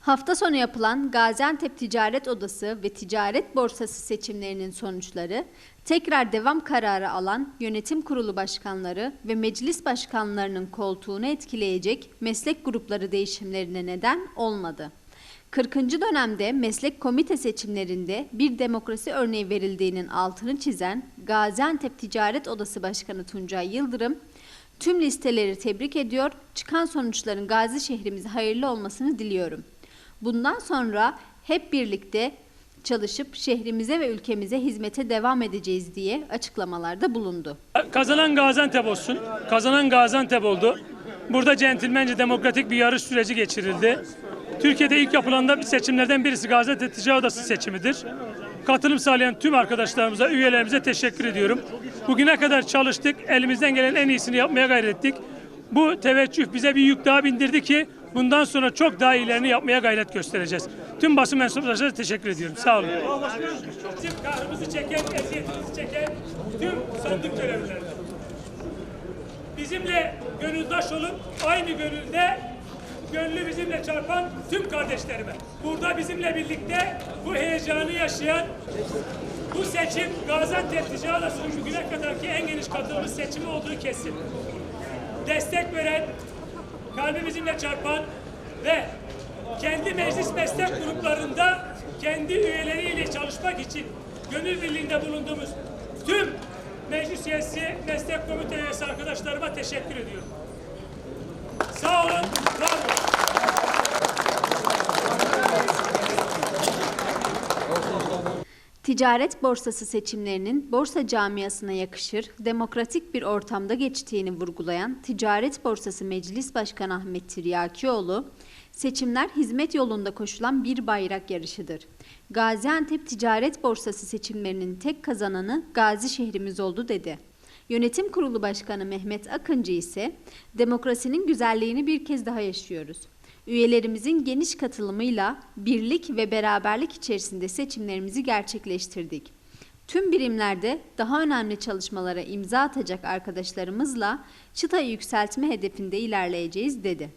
Hafta sonu yapılan Gaziantep Ticaret Odası ve Ticaret Borsası seçimlerinin sonuçları, tekrar devam kararı alan yönetim kurulu başkanları ve meclis başkanlarının koltuğunu etkileyecek meslek grupları değişimlerine neden olmadı. 40. dönemde meslek komite seçimlerinde bir demokrasi örneği verildiğinin altını çizen Gaziantep Ticaret Odası Başkanı Tuncay Yıldırım, tüm listeleri tebrik ediyor, çıkan sonuçların Gazi şehrimize hayırlı olmasını diliyorum. Bundan sonra hep birlikte çalışıp şehrimize ve ülkemize hizmete devam edeceğiz diye açıklamalarda bulundu. Kazanan Gaziantep olsun. Kazanan Gaziantep oldu. Burada centilmence demokratik bir yarış süreci geçirildi. Türkiye'de ilk yapılan bir seçimlerden birisi Gaziantep Ticaret Odası seçimidir. Katılım sağlayan tüm arkadaşlarımıza, üyelerimize teşekkür ediyorum. Bugüne kadar çalıştık, elimizden gelen en iyisini yapmaya gayret ettik. Bu teveccüh bize bir yük daha bindirdi ki bundan sonra çok daha iyilerini yapmaya gayret göstereceğiz. Tüm basın mensuplarına teşekkür ediyorum. Sağ olun. Bizim kahrımızı çeken, eziyetimizi çeken tüm sandık görevlilerine. Bizimle gönüldaş olup aynı gönülde gönlü bizimle çarpan tüm kardeşlerime. Burada bizimle birlikte bu heyecanı yaşayan bu seçim Gaziantep Ticaret Odası'nın bugüne kadarki en geniş katılmış seçimi olduğu kesin. Destek veren, kalbi bizimle çarpan ve kendi meclis meslek gruplarında kendi üyeleriyle çalışmak için gönül birliğinde bulunduğumuz tüm meclis üyesi, meslek komite üyesi arkadaşlarıma teşekkür ediyorum. Sağ olun, var olun. Ticaret borsası seçimlerinin borsa camiasına yakışır, demokratik bir ortamda geçtiğini vurgulayan Ticaret Borsası Meclis Başkanı Ahmet Tiryakioğlu, seçimler hizmet yolunda koşulan bir bayrak yarışıdır. Gaziantep Ticaret Borsası seçimlerinin tek kazananı Gazi şehrimiz oldu dedi. Yönetim Kurulu Başkanı Mehmet Akıncı ise demokrasinin güzelliğini bir kez daha yaşıyoruz. Üyelerimizin geniş katılımıyla birlik ve beraberlik içerisinde seçimlerimizi gerçekleştirdik. Tüm birimlerde daha önemli çalışmalara imza atacak arkadaşlarımızla çıtayı yükseltme hedefinde ilerleyeceğiz dedi.